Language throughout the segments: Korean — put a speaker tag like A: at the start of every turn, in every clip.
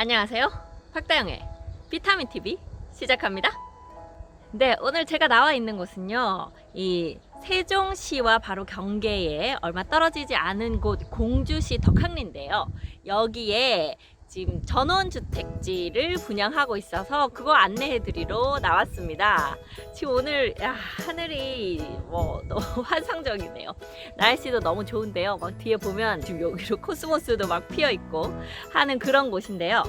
A: 안녕하세요. 박다영의 비타민 TV 시작합니다. 네, 오늘 제가 나와 있는 곳은요. 이 세종시와 바로 경계에 얼마 떨어지지 않은 곳 공주시 덕학리인데요. 여기에 지금 전원주택지를 분양하고 있어서 그거 안내해 드리러 나왔습니다. 지금 오늘 야, 하늘이 뭐 너무 환상적이네요. 날씨도 너무 좋은데요. 막 뒤에 보면 지금 여기로 코스모스도 막 피어 있고 하는 그런 곳인데요.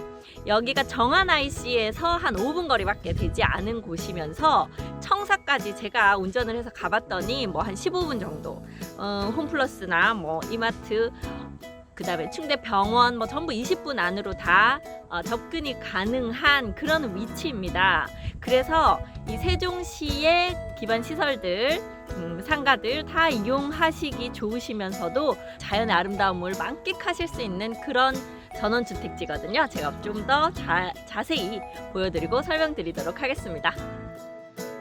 A: 여기가 정안 IC에서 한 5분 거리밖에 되지 않은 곳이면서 청사까지 제가 운전을 해서 가봤더니 뭐 한 15분 정도 어, 홈플러스나 뭐 이마트 그 다음에 충대 병원 뭐 전부 20분 안으로 다 어, 접근이 가능한 그런 위치입니다. 그래서 이 세종시의 기반 시설들 음, 상가들 다 이용하시기 좋으시면서도 자연의 아름다움을 만끽하실 수 있는 그런 전원주택지거든요. 제가 좀 더 자세히 보여드리고 설명드리도록 하겠습니다.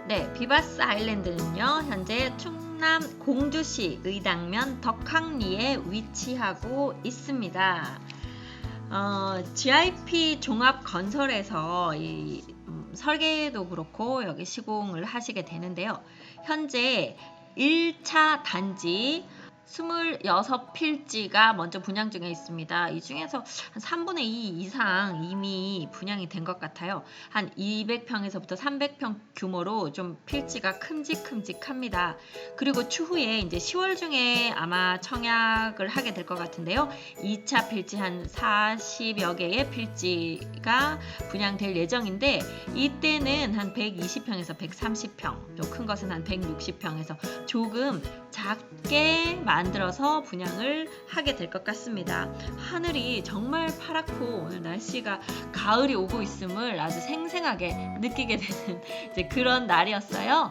A: 네, 비바스 아일랜드는요, 현재 충 남 공주시 의당면 덕학리에 위치하고 있습니다. 어, GIP 종합 건설에서 이 음, 설계도 그렇고 여기 시공을 하시게 되는데요. 현재 1차 단지 26필지가 먼저 분양 중에 있습니다. 이 중에서 한 3분의 2 이상 이미 분양이 된 것 같아요. 한 200평에서부터 300평 규모로 좀 필지가 큼직큼직합니다. 그리고 추후에 이제 10월 중에 아마 청약을 하게 될 것 같은데요. 2차 필지 한 40여 개의 필지가 분양될 예정인데 이때는 한 120평에서 130평, 또 큰 것은 한 160평에서 조금 작게 만 들어서 분양을 하게 될 것 같습니다. 하늘이 정말 파랗고 오늘 날씨가 가을이 오고 있음을 아주 생생하게 느끼게 되는 그런 날이었어요.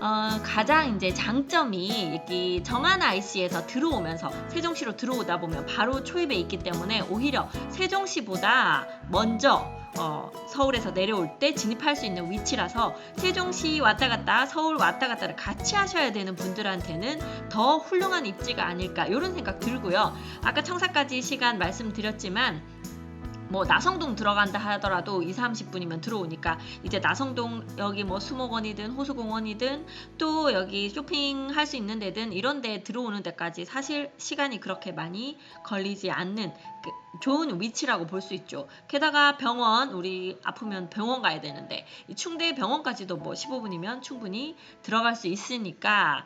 A: 어, 가장 이제 장점이 여기 정안 IC에서 들어오면서 세종시로 들어오다 보면 바로 초입에 있기 때문에 오히려 세종시보다 먼저 어, 서울에서 내려올 때 진입할 수 있는 위치라서 세종시 왔다 갔다 서울 왔다 갔다를 같이 하셔야 되는 분들한테는 더 훌륭한 입지가 아닐까 이런 생각 들고요. 아까 청사까지 시간 말씀드렸지만 뭐 나성동 들어간다 하더라도 2, 30분이면 들어오니까 이제 나성동 여기 뭐 수목원이든 호수공원이든 또 여기 쇼핑할 수 있는 데든 이런 데 들어오는 데까지 사실 시간이 그렇게 많이 걸리지 않는 그 좋은 위치라고 볼 수 있죠. 게다가 병원 우리 아프면 병원 가야 되는데 이 충대 병원까지도 뭐 15분이면 충분히 들어갈 수 있으니까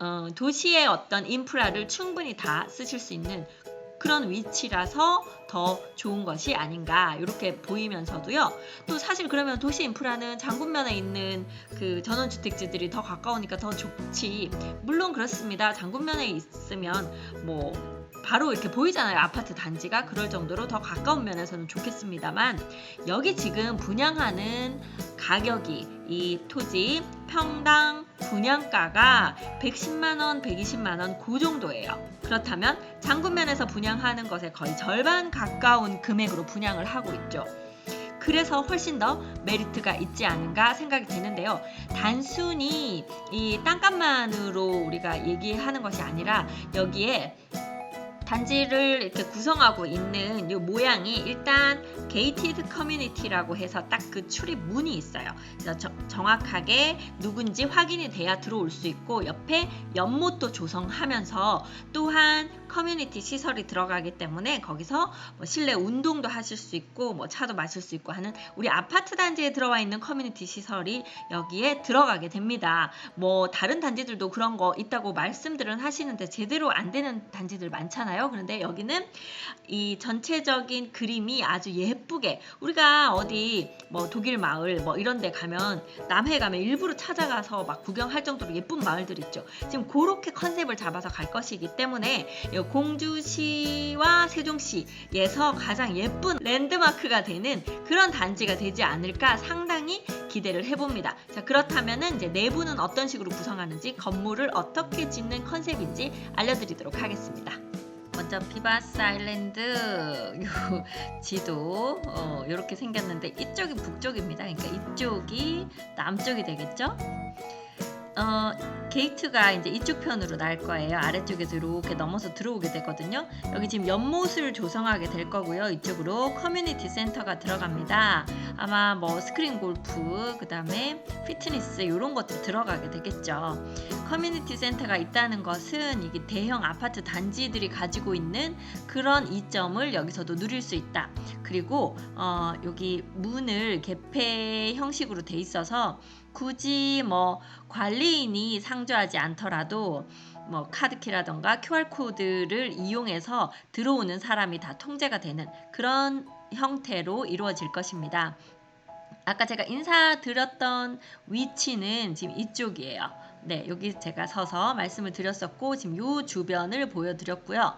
A: 어, 도시의 어떤 인프라를 충분히 다 쓰실 수 있는 그런 위치라서 더 좋은 것이 아닌가 이렇게 보이면서도요. 또 사실 그러면 도시 인프라는 장군면에 있는 그 전원주택지들이 더 가까우니까 더 좋지. 물론 그렇습니다. 장군면에 있으면 뭐 바로 이렇게 보이잖아요. 아파트 단지가 그럴 정도로 더 가까운 면에서는 좋겠습니다만 여기 지금 분양하는 가격이 이 토지 평당 분양가가 110만 원, 120만 원 그 정도예요. 그렇다면 장군면에서 분양하는 것에 거의 절반 가까운 금액으로 분양을 하고 있죠. 그래서 훨씬 더 메리트가 있지 않은가 생각이 되는데요. 단순히 이 땅값만으로 우리가 얘기하는 것이 아니라 여기에 단지를 이렇게 구성하고 있는 이 모양이 일단 게이티드 커뮤니티라고 해서 딱 그 출입 문이 있어요. 그래서 저, 정확하게 누군지 확인이 돼야 들어올 수 있고 옆에 연못도 조성하면서 또한 커뮤니티 시설이 들어가기 때문에 거기서 뭐 실내 운동도 하실 수 있고 뭐 차도 마실 수 있고 하는 우리 아파트 단지에 들어와 있는 커뮤니티 시설이 여기에 들어가게 됩니다. 뭐 다른 단지들도 그런 거 있다고 말씀들은 하시는데 제대로 안 되는 단지들 많잖아요. 그런데 여기는 이 전체적인 그림이 아주 예쁘게 우리가 어디 뭐 독일 마을 뭐 이런 데 가면 남해 가면 일부러 찾아가서 막 구경할 정도로 예쁜 마을들 있죠. 지금 그렇게 컨셉을 잡아서 갈 것이기 때문에 이 공주시와 세종시에서 가장 예쁜 랜드마크가 되는 그런 단지가 되지 않을까 상당히 기대를 해봅니다. 자 그렇다면은 이제 내부는 어떤 식으로 구성하는지 건물을 어떻게 짓는 컨셉인지 알려드리도록 하겠습니다. 먼저 비바스 아일랜드 요 지도 어, 이렇게 생겼는데 이쪽이 북쪽입니다. 그러니까 이쪽이 남쪽이 되겠죠? 어, 게이트가 이제 이쪽 편으로 날 거예요. 아래쪽에서 이렇게 넘어서 들어오게 되거든요. 여기 지금 연못을 조성하게 될 거고요. 이쪽으로 커뮤니티 센터가 들어갑니다. 아마 뭐 스크린 골프, 그 다음에 피트니스 이런 것들 들어가게 되겠죠. 커뮤니티 센터가 있다는 것은 이게 대형 아파트 단지들이 가지고 있는 그런 이점을 여기서도 누릴 수 있다. 그리고 어, 여기 문을 개폐 형식으로 돼 있어서 굳이 뭐 관리인이 상주하지 않더라도 뭐 카드키라던가 QR 코드를 이용해서 들어오는 사람이 다 통제가 되는 그런 형태로 이루어질 것입니다. 아까 제가 인사드렸던 위치는 지금 이쪽이에요. 네, 여기 제가 서서 말씀을 드렸었고 지금 요 주변을 보여드렸고요.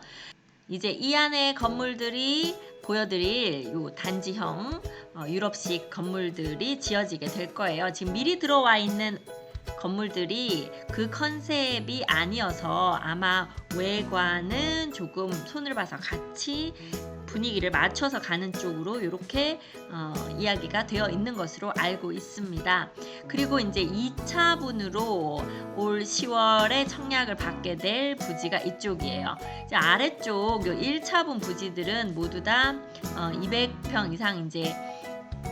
A: 이제 이 안에 건물들이 보여드릴 요 단지형 어, 유럽식 건물들이 지어지게 될 거예요. 지금 미리 들어와 있는 건물들이 그 컨셉이 아니어서 아마 외관은 조금 손을 봐서 같이 분위기를 맞춰서 가는 쪽으로 이렇게 어, 이야기가 되어 있는 것으로 알고 있습니다. 그리고 이제 2차분으로 올 10월에 청약을 받게 될 부지가 이쪽이에요. 이제 아래쪽 요 1차분 부지들은 모두 다 어, 200평 이상 이제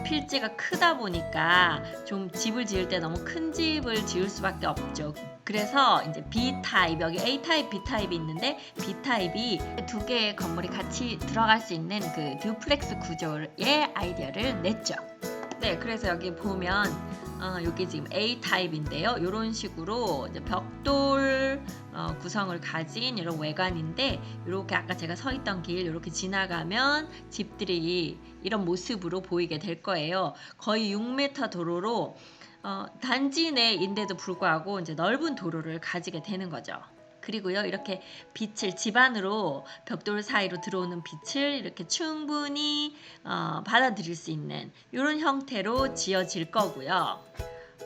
A: 필지가 크다 보니까 좀 집을 지을 때 너무 큰 집을 지을 수밖에 없죠. 그래서 이제 B 타입 여기 A 타입, B 타입이 있는데 B 타입이 두 개의 건물이 같이 들어갈 수 있는 그 듀플렉스 구조의 아이디어를 냈죠. 네, 그래서 여기 보면 어, 여기 지금 A 타입인데요. 이런 식으로 벽돌 어, 구성을 가진 이런 외관인데 이렇게 아까 제가 서 있던 길 이렇게 지나가면 집들이 이런 모습으로 보이게 될 거예요. 거의 6m 도로로 어, 단지 내인데도 불구하고 이제 넓은 도로를 가지게 되는 거죠. 그리고요 이렇게 빛을 집 안으로 벽돌 사이로 들어오는 빛을 이렇게 충분히 어, 받아들일 수 있는 이런 형태로 지어질 거고요.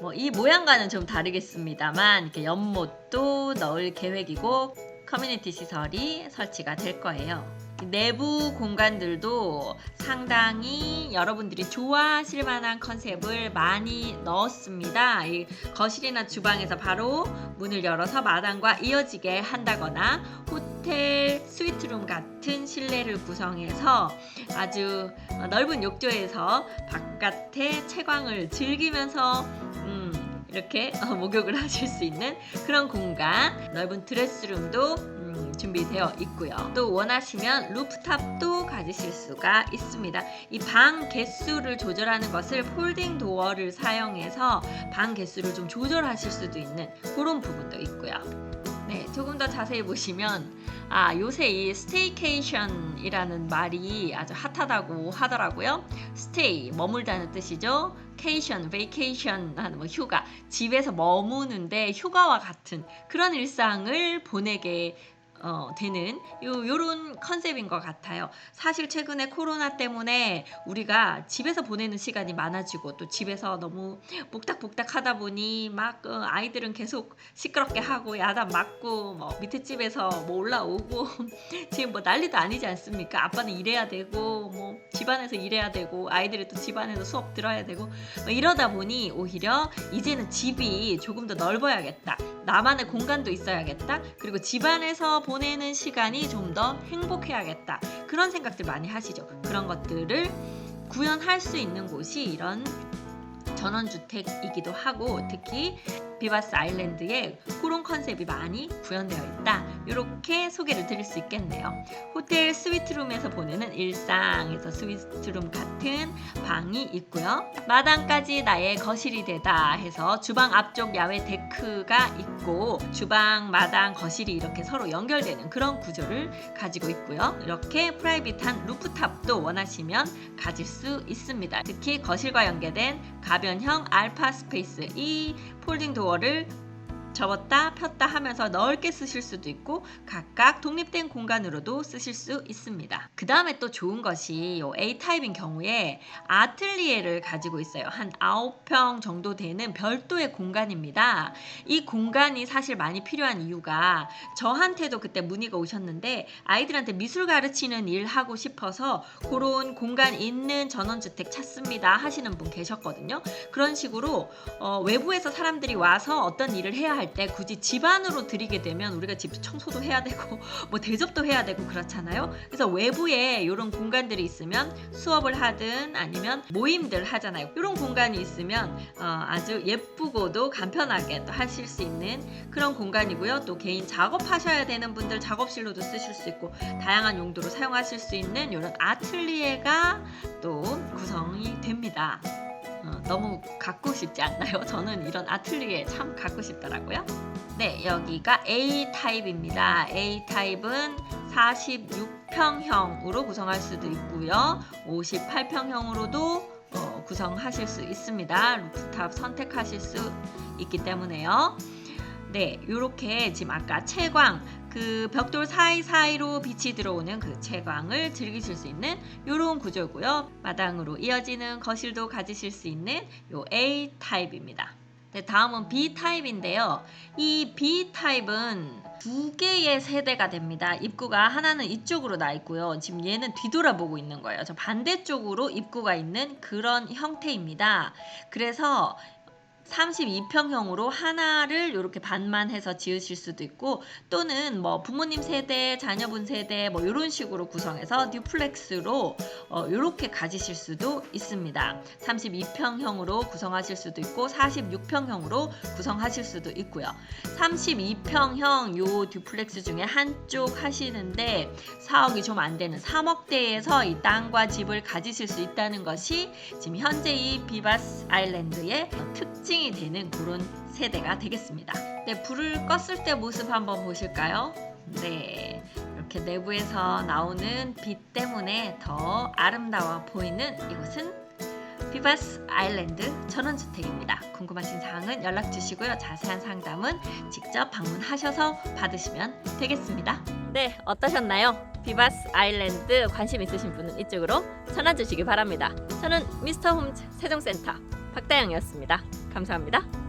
A: 뭐 이 모양과는 좀 다르겠습니다만 이렇게 연못도 넣을 계획이고 커뮤니티 시설이 설치가 될 거예요. 내부 공간들도 상당히 여러분들이 좋아하실 만한 컨셉을 많이 넣었습니다. 이 거실이나 주방에서 바로 문을 열어서 마당과 이어지게 한다거나 호텔 스위트룸 같은 실내를 구성해서 아주 넓은 욕조에서 바깥의 채광을 즐기면서 음, 이렇게 목욕을 하실 수 있는 그런 공간 넓은 드레스룸도 음, 준비되어 있고요. 또 원하시면 루프탑도 가지실 수가 있습니다. 이 방 개수를 조절하는 것을 폴딩 도어를 사용해서 방 개수를 좀 조절하실 수도 있는 그런 부분도 있고요. 네, 조금 더 자세히 보시면 아 요새 이 스테이케이션이라는 말이 아주 핫하다고 하더라고요. 스테이 머물다는 뜻이죠. 케이션, 베이케이션 하는 뭐 휴가 집에서 머무는데 휴가와 같은 그런 일상을 보내게 어, 되는 요, 요런 컨셉인 것 같아요. 사실 최근에 코로나 때문에 우리가 집에서 보내는 시간이 많아지고 또 집에서 너무 복닥복닥 하다 보니 막 어, 아이들은 계속 시끄럽게 하고 야단 맞고 뭐 밑에 집에서 뭐 올라오고 지금 뭐 난리도 아니지 않습니까? 아빠는 일해야 되고 뭐 집안에서 일해야 되고 아이들이 또 집안에서 수업 들어야 되고 뭐 이러다 보니 오히려 이제는 집이 조금 더 넓어야겠다. 나만의 공간도 있어야겠다. 그리고 집안에서 보내는 시간이 좀 더 행복해야겠다. 그런 생각들 많이 하시죠. 그런 것들을 구현할 수 있는 곳이 이런 전원주택이기도 하고 특히 비바스 아일랜드에 그런 컨셉이 많이 구현되어 있다. 이렇게 소개를 드릴 수 있겠네요. 호텔 스위트룸에서 보내는 일상에서 스위트룸 같은 방이 있고요. 마당까지 나의 거실이 되다 해서 주방 앞쪽 야외 데크가 있고 주방, 마당, 거실이 이렇게 서로 연결되는 그런 구조를 가지고 있고요. 이렇게 프라이빗한 루프탑도 원하시면 가질 수 있습니다. 특히 거실과 연계된 가변형 알파 스페이스 이 폴딩 도어를 접었다 폈다 하면서 넓게 쓰실 수도 있고 각각 독립된 공간으로도 쓰실 수 있습니다. 그 다음에 또 좋은 것이 요 A타입인 경우에 아틀리에를 가지고 있어요. 한 9평 정도 되는 별도의 공간입니다. 이 공간이 사실 많이 필요한 이유가 저한테도 그때 문의가 오셨는데 아이들한테 미술 가르치는 일 하고 싶어서 그런 공간 있는 전원주택 찾습니다 하시는 분 계셨거든요. 그런 식으로 어, 외부에서 사람들이 와서 어떤 일을 해야 할때 굳이 집 안으로 들이게 되면 우리가 집 청소도 해야 되고 뭐 대접도 해야 되고 그렇잖아요. 그래서 외부에 이런 공간들이 있으면 수업을 하든 아니면 모임들 하잖아요. 이런 공간이 있으면 어, 아주 예쁘고도 간편하게 또 하실 수 있는 그런 공간이고요. 또 개인 작업하셔야 되는 분들 작업실로도 쓰실 수 있고 다양한 용도로 사용하실 수 있는 이런 아틀리에가 또 구성이 됩니다. 어, 너무 갖고 싶지 않나요? 저는 이런 아틀리에 참 갖고 싶더라고요. 네, 여기가 A 타입입니다. A 타입은 46평형으로 구성할 수도 있고요. 58평형으로도 어, 구성하실 수 있습니다. 루프탑 선택하실 수 있기 때문에요. 네, 이렇게 지금 아까 채광 그 벽돌 사이사이로 빛이 들어오는 그 채광을 즐기실 수 있는 이런 구조고요. 마당으로 이어지는 거실도 가지실 수 있는 요 A 타입입니다. 네, 다음은 B 타입인데요. 이 B 타입은 두 개의 세대가 됩니다. 입구가 하나는 이쪽으로 나 있고요. 지금 얘는 뒤돌아보고 있는 거예요. 저 반대쪽으로 입구가 있는 그런 형태입니다. 그래서 32평형으로 하나를 이렇게 반만 해서 지으실 수도 있고 또는 뭐 부모님 세대, 자녀분 세대 뭐 이런 식으로 구성해서 듀플렉스로 어, 이렇게 가지실 수도 있습니다. 32평형으로 구성하실 수도 있고 46평형으로 구성하실 수도 있고요. 32평형 요 듀플렉스 중에 한쪽 하시는데 4억이 좀 안 되는 3억대에서 이 땅과 집을 가지실 수 있다는 것이 지금 현재 이 비바스 아일랜드의 특징 이 되는 그런 세대가 되겠습니다. 네, 불을 껐을 때 모습 한번 보실까요? 네, 이렇게 내부에서 나오는 빛 때문에 더 아름다워 보이는 이곳은 비바스 아일랜드 전원주택입니다. 궁금하신 사항은 연락 주시고요. 자세한 상담은 직접 방문하셔서 받으시면 되겠습니다. 네, 어떠셨나요? 비바스 아일랜드 관심 있으신 분은 이쪽으로 전화 주시기 바랍니다. 저는 미스터 홈즈 세종센터 박다영이었습니다. 감사합니다.